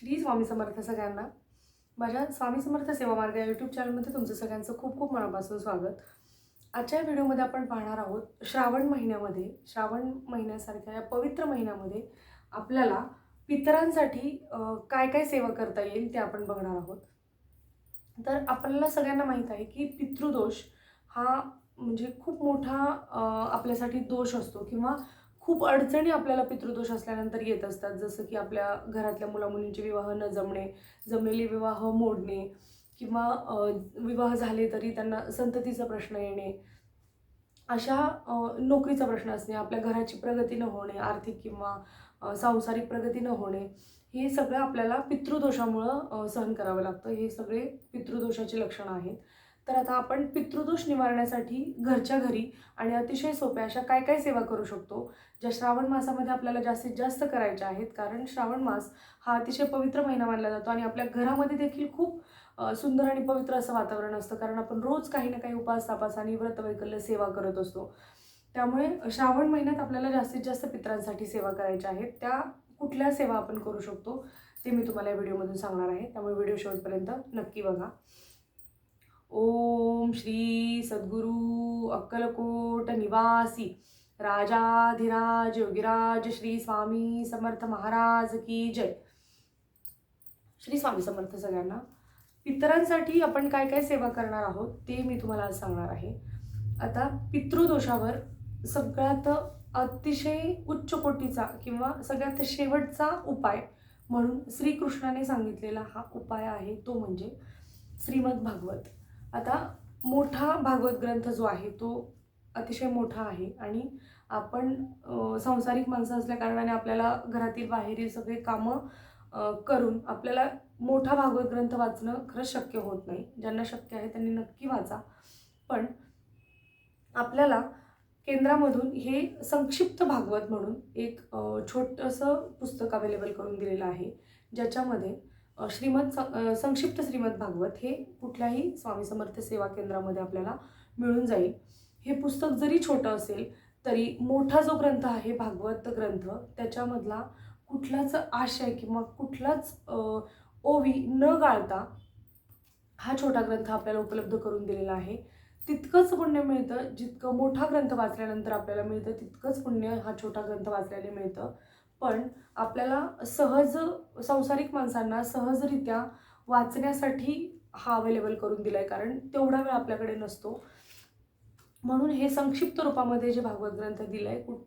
श्री स्वामी समर्थ सगळ्यांना. माझ्या स्वामी समर्थ सेवा मार्ग या यूट्यूब चॅनलमध्ये तुमचं सगळ्यांचं खूप खूप मनापासून स्वागत. आजच्या व्हिडिओमध्ये आपण पाहणार आहोत श्रावण महिन्यामध्ये श्रावण महिन्यासारख्या या पवित्र महिन्यामध्ये आपल्याला पितरांसाठी काय काय सेवा करता येईल ते आपण बघणार आहोत. तर आपल्याला सगळ्यांना माहीत आहे की पितृदोष हा म्हणजे खूप मोठा आपल्यासाठी दोष असतो किंवा खूप अडचणी आपल्याला पितृदोष असल्यानंतर येत असतात. जसं की आपल्या घरातल्या मुलामुलींचे विवाह न जमणे जमलेले विवाह मोडणे किंवा विवाह झाले तरी त्यांना संततीचा प्रश्न येणे. अशा नोकरीचा प्रश्न असणे आपल्या घराची प्रगती न होणे आर्थिक किंवा सांसारिक प्रगती न होणे हे सगळं आपल्याला पितृदोषामुळं सहन करावं लागतं. हे सगळे पितृदोषाची लक्षणं आहेत. तर आता आपण पितृदोष निवारण्यासाठी घरच्या घरी आणि अतिशय सोप्या अशा काय काय सेवा करू शकतो ज्या श्रावण मासामध्ये आपल्याला जास्तीत जास्त करायच्या आहेत. कारण श्रावण मास हा अतिशय पवित्र महिना मानला जातो आणि आपल्या घरामध्ये देखील खूप सुंदर आणि पवित्र असं वातावरण असतं. कारण आपण रोज काही ना काही उपास तापास आणि व्रत वैकल्य सेवा करत असतो. त्यामुळे श्रावण महिन्यात आपल्याला जास्तीत जास्त पितरांसाठी सेवा करायच्या आहेत. त्या कुठल्या सेवा आपण करू शकतो ते मी तुम्हाला या व्हिडिओमधून सांगणार आहे. त्यामुळे व्हिडिओ शेवटपर्यंत नक्की बघा. ओम श्री सद्गुरू अक्कलकोट निवासी राजाधिराज योगिराज श्री स्वामी समर्थ महाराज की जय. श्री स्वामी समर्थ सगळ्यांना पितरांसाठी आपण काय काय सेवा करणार आहोत ते मी तुम्हाला आज सांगणार आहे. आता पितृदोषावर सगळ्यात अतिशय उच्च कोटीचा किंवा सगळ्यात शेवटचा उपाय म्हणून श्रीकृष्णाने सांगितलेला हा उपाय आहे तो म्हणजे श्रीमद भागवत आता मोठा भागवत ग्रंथ जो आहे तो अतिशय मोठा आहे आणि आपण सांसारिक माणसं असल्या कारणाने आपल्याला घरातील बाहेरील सगळे कामं करून आपल्याला मोठा भागवत ग्रंथ वाचणं खरंच शक्य होत नाही. ज्यांना शक्य आहे त्यांनी नक्की वाचा. पण आपल्याला केंद्रामधून हे संक्षिप्त भागवत म्हणून एक छोटंसं पुस्तक अवेलेबल करून दिलेलं आहे ज्याच्यामध्ये श्रीमद संक्षिप्त श्रीमद भागवत हे कुठल्याही स्वामी समर्थ सेवा केंद्रामध्ये आपल्याला मिळून जाईल. हे पुस्तक जरी छोटं असेल तरी मोठा जो ग्रंथ आहे भागवत ग्रंथ त्याच्यामधला कुठलाच आशय किंवा कुठलाच ओवी न गाळता हा छोटा ग्रंथ आपल्याला उपलब्ध करून दिलेला आहे. तितकंच पुण्य मिळतं जितकं मोठा ग्रंथ वाचल्यानंतर आपल्याला मिळतं तितकंच पुण्य हा छोटा ग्रंथ वाचल्याने मिळतं. पण आपल्याला सहज सांसारिक माणसांना सहजरित्या वाचण्यासाठी हा अवेलेबल करून दिला आहे कारण तेवढा वेळ आपल्याकडे नसतो. म्हणून हे संक्षिप्त रूपामध्ये जे भागवत ग्रंथ दिलं आहे कुठ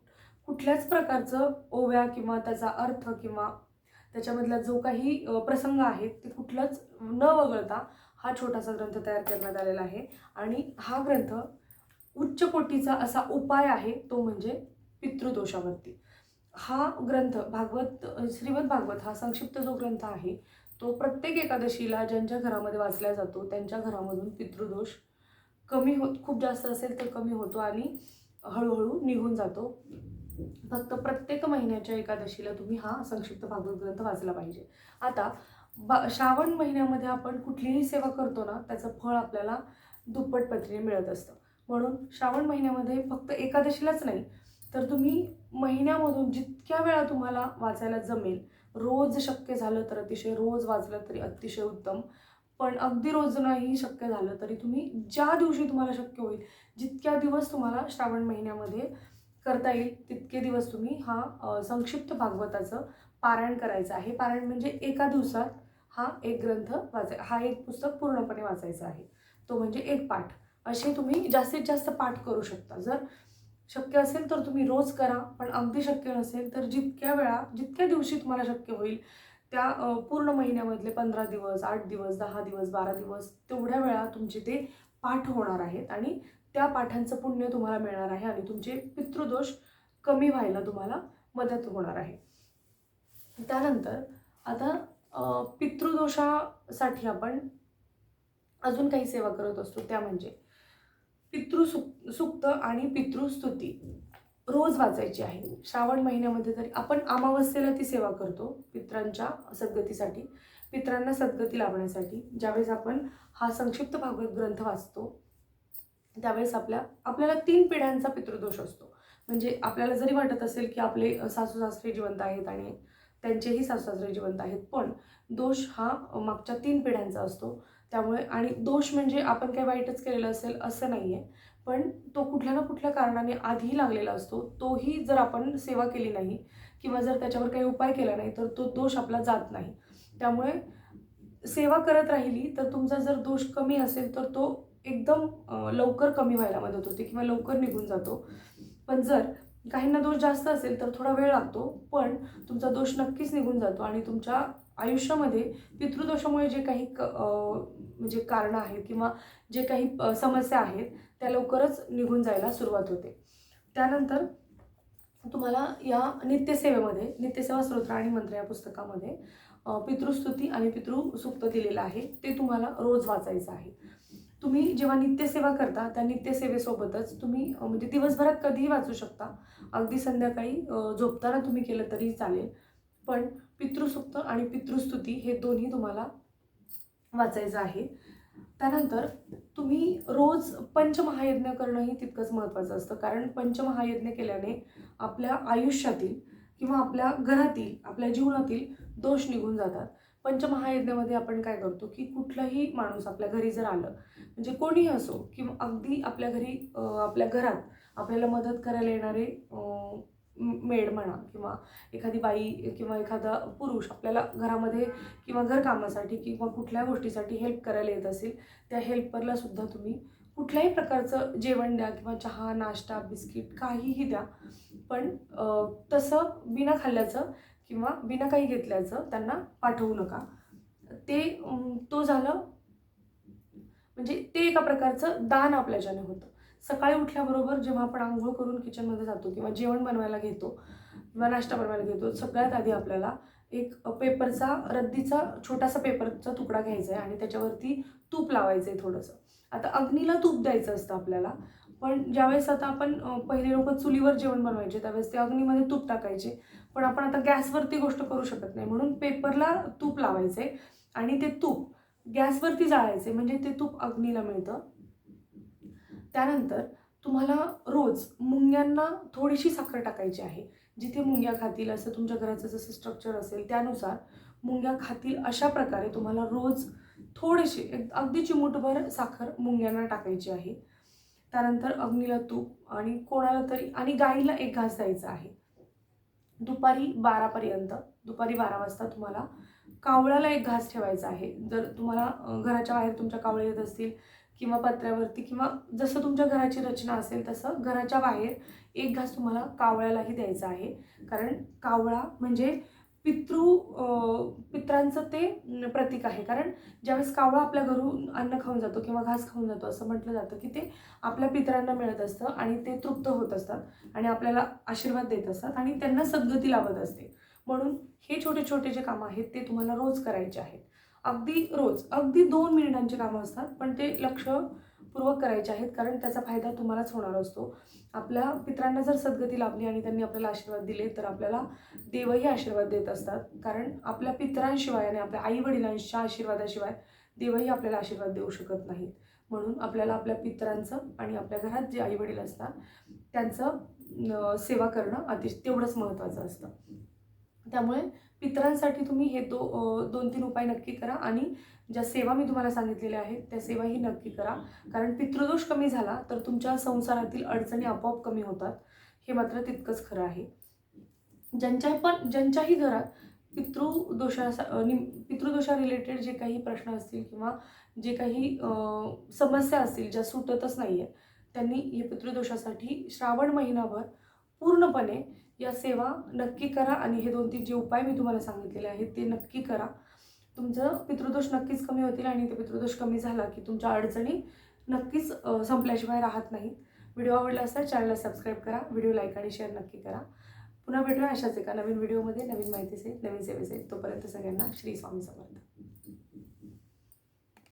कुठल्याच प्रकारचं ओव्या किंवा त्याचा अर्थ किंवा त्याच्यामधला जो काही प्रसंग आहेत ते कुठलंच न वगळता हा छोटासा ग्रंथ तयार करण्यात आलेला आहे. आणि हा ग्रंथ उच्च कोटीचा असा उपाय आहे तो म्हणजे पितृदोषावरती. हा ग्रंथ भागवत श्रीमद भागवत हा संक्षिप्त जो ग्रंथ आहे तो प्रत्येक एकादशीला ज्यांच्या घरामध्ये वाचला जातो त्यांच्या घरामधून पितृदोष कमी होत खूप जास्त असेल तर कमी होतो आणि हळूहळू निघून जातो. फक्त प्रत्येक महिन्याच्या एकादशीला तुम्ही हा संक्षिप्त भागवत ग्रंथ वाचला पाहिजे. आता बा श्रावण महिन्यामध्ये आपण कुठलीही सेवा करतो ना त्याचं फळ आपल्याला दुप्पट पत्रीने मिळत असतं. म्हणून श्रावण महिन्यामध्ये फक्त एकादशीलाच नाही तर तुम्ही महिन्यामधून जितक्या वेळा तुम्हाला वाचायला जमेल रोज शक्य झालं तर अतिशय रोज वाचलं तरी अतिशय उत्तम. पण अगदी रोज नाही शक्य झालं तरी तुम्ही ज्या दिवशी तुम्हाला शक्य होईल जितक्या दिवस तुम्हाला श्रावण महिन्यामध्ये करता येईल तितके दिवस तुम्ही हा संक्षिप्त भागवताचं पारायण करायचं आहे. पारायण म्हणजे एका दिवसात हा एक ग्रंथ वाचाय हा एक पुस्तक पूर्णपणे वाचायचं आहे. तो म्हणजे एक पाठ. असे तुम्ही जास्तीत जास्त पाठ करू शकता. जर शक्य असेल तर तुम्ही रोज करा पण अगदी शक्य नसेल तर जितक्या वेळा जितक्या दिवशी तुम्हाला शक्य होईल त्या पूर्ण महिन्यामधले पंधरा दिवस आठ दिवस दहा दिवस बारा दिवस तेवढ्या वेळा तुमचे ते पाठ होणार आहेत आणि त्या पाठांचं पुण्य तुम्हाला मिळणार आहे आणि तुमचे पितृदोष कमी व्हायला तुम्हाला मदत होणार आहे. त्यानंतर आता पितृदोषासाठी आपण अजून काही सेवा करत असतो त्या म्हणजे पितृसुक सुक्त आणि पितृस्तुती. रोज वाचायची आहे. श्रावण महिन्यामध्ये तरी आपण अमावस्येला ती सेवा करतो पित्रांच्या सद्गतीसाठी पित्रांना सद्गती लावण्यासाठी ज्यावेळेस आपण हा संक्षिप्त भागवत ग्रंथ वाचतो त्यावेळेस आपल्या आपल्याला तीन पिढ्यांचा पितृदोष असतो. म्हणजे आपल्याला जरी वाटत असेल की आपले सासू सासरे जिवंत आहेत आणि त्यांचेही सासू सासरे जिवंत आहेत पण दोष हा मागच्या तीन पिढ्यांचा असतो. त्यामुळे आणि दोष म्हणजे आपण काही वाईटच केलेलं असेल असं नाही आहे पण तो कुठल्या ना कुठल्या कारणाने आधी लागलेला असतो तोही जर आपण सेवा केली नाही किंवा जर त्याच्यावर काही उपाय केला नाही तर तो दोष आपला जात नाही. त्यामुळे सेवा करत राहिली तर तुमचा जर दोष कमी असेल तर तो एकदम लवकर कमी व्हायला मदत होते किंवा लवकर निघून जातो. पण जर काहींना दोष जास्त असेल तर थोडा वेळ लागतो पण तुमचा दोष नक्कीच निघून जातो आणि तुमच्या आयुष्यामध्ये पितृदोषामुळे जे काही क म्हणजे कारणं आहेत किंवा जे काही समस्या आहेत त्या लवकरच निघून जायला सुरुवात होते. त्यानंतर तुम्हाला या नित्यसेवेमध्ये नित्यसेवा स्तोत्र आणि मंत्र या पुस्तकामध्ये पितृस्तुती आणि पितृसुक्त दिलेलं आहे. ते तुम्हाला रोज वाचायचं आहे. तुम्ही जेव्हा नित्यसेवा करता त्या नित्यसेवेसोबतच तुम्ही म्हणजे दिवसभरात कधीही वाचू शकता. अगदी संध्याकाळी झोपताना तुम्ही केलं तरी चालेल. पण पितृसुक्त आणि पितृस्तुती हे दोन्ही तुम्हाला वाचायचं आहे. त्यानंतर तुम्ही रोज पंचमहायज्ञ करणंही तितकंच महत्त्वाचं असतं. कारण पंचमहायज्ञ केल्याने आपल्या आयुष्यातील किंवा आपल्या घरातील आपल्या जीवनातील दोष निघून जातात. पंचमहायज्ञामध्ये आपण काय करतो की कुठलाही माणूस आपल्या घरी जर आलं म्हणजे कोणीही असो किंवा अगदी आपल्या घरी आपल्या घरात आपल्याला मदत करायला येणारे मेड म्हणा किंवा एखादी बाई किंवा एखादा पुरुष आपल्याला घरामध्ये किंवा घरकामासाठी किंवा कुठल्या गोष्टीसाठी हेल्प करायला येत असेल त्या हेल्परला सुद्धा तुम्ही कुठल्याही प्रकारचं जेवण द्या किंवा चहा नाश्ता बिस्किट काहीही द्या. पण तसं बिना खाल्ल्याचं किंवा बिना काही घेतल्याचं त्यांना पाठवू नका. ते तो झालं म्हणजे ते एका प्रकारचं दान आपल्याच्याने होतं. सकाळी उठल्याबरोबर जेव्हा आपण आंघोळ करून किचनमध्ये जातो किंवा जेवण बनवायला घेतो किंवा नाश्ता बनवायला घेतो सगळ्यात आधी आपल्याला एक पेपरचा रद्दीचा छोटासा पेपरचा तुकडा घ्यायचा आहे आणि त्याच्यावरती तूप लावायचं आहे थोडंसं. आता अग्नीला तूप द्यायचं असतं आपल्याला पण ज्यावेळेस आता आपण पहिले लोक चुलीवर जेवण बनवायचे त्यावेळेस ते अग्नीमध्ये तूप टाकायचे. पण आपण आता गॅसवरती गोष्ट करू शकत नाही म्हणून पेपरला तूप लावायचे आणि ते तूप गॅसवरती जाळायचे म्हणजे ते तूप अग्नीला मिळतं. त्यानंतर तुम्हाला रोज मुंग्यांना थोडीशी साखर टाकायची आहे. जिथे मुंग्या खातील असं तुमच्या घराचं जसं स्ट्रक्चर असेल त्यानुसार मुंग्या खातील अशा प्रकारे तुम्हाला रोज थोडेसे एक अगदी चिमूटभर साखर मुंग्यांना टाकायची आहे. त्यानंतर अग्नीला तूप आणि कोणाला तरी आणि गाईला एक घास द्यायचा आहे. दुपारी बारापर्यंत दुपारी बारा वाजता तुम्हाला कावळ्याला एक घास ठेवायचा आहे. जर तुम्हाला घराच्या बाहेर तुमच्या कावळे येत असतील किंवा पत्र्यावरती किंवा जसं तुमच्या घराची रचना असेल तसं घराच्या बाहेर एक घास तुम्हाला कावळ्यालाही द्यायचा आहे. कारण कावळा म्हणजे पितृ पित्रांचं ते प्रतीक आहे. कारण ज्यावेळेस कावळा आपल्या घरून अन्न खाऊन जातो किंवा घास खाऊन जातो असं म्हटलं जातं की ते आपल्या पितरांना मिळत असतं आणि ते तृप्त होत असतात आणि आपल्याला आशीर्वाद देत असतात आणि त्यांना सद्गती लाभत असते. म्हणून हे छोटे छोटे जे कामं आहेत ते तुम्हाला रोज करायचे आहेत. अगदी रोज अगदी दोन मिनिटांची कामं असतात पण ते लक्षपूर्वक करायचे आहेत कारण त्याचा फायदा तुम्हालाच होणार असतो. आपल्या पित्रांना जर सद्गती लाभली आणि त्यांनी आपल्याला आशीर्वाद दिले तर आपल्याला देवही आशीर्वाद देत असतात. कारण आपल्या पितरांशिवाय आणि आपल्या आई वडिलांच्या आशीर्वादाशिवाय देवही आपल्याला आशीर्वाद देऊ शकत नाहीत. म्हणून आपल्याला आपल्या पितरांचं आणि आपल्या घरात जे आईवडील असतात त्यांचं सेवा करणं अतिशय तेवढंच महत्त्वाचं असतं. त्यामुळे पितरांसाठी तुम्ही हे दो दोन तीन उपाय नक्की करा आणि ज्या सेवा मी तुम्हाला सांगितलेल्या आहेत त्या सेवाही नक्की करा. कारण पितृदोष कमी झाला तर तुमच्या संसारातील अडचणी आपोआप कमी होतात. हे मात्र तितकंच खरं आहे. ज्यांच्या पण ज्यांच्याही घरात पितृदोषा पितृदोषा रिलेटेड जे काही प्रश्न असतील किंवा जे काही समस्या असतील ज्या सुटतच नाही आहे त्यांनी हे पितृदोषासाठी श्रावण महिनाभर पूर्णपणे या सेवा नक्की करा आणि हे दोन तीन जे उपाय मी तुम्हाला सांगितलेले आहेत ते नक्की करा. तुमचं पितृदोष नक्कीच कमी होतील आणि ते पितृदोष कमी झाला की तुमच्या अडचणी नक्कीच संपल्याशिवाय राहत नाहीत. व्हिडिओ आवडला असता चॅनलला सबस्क्राईब करा व्हिडिओ लाईक आणि शेअर नक्की करा. पुन्हा भेटूया अशाच एका नवीन व्हिडिओमध्ये. नवीन माहितीसहित नवीन सेवेसहित तोपर्यंत सगळ्यांना श्री स्वामी समर्थ.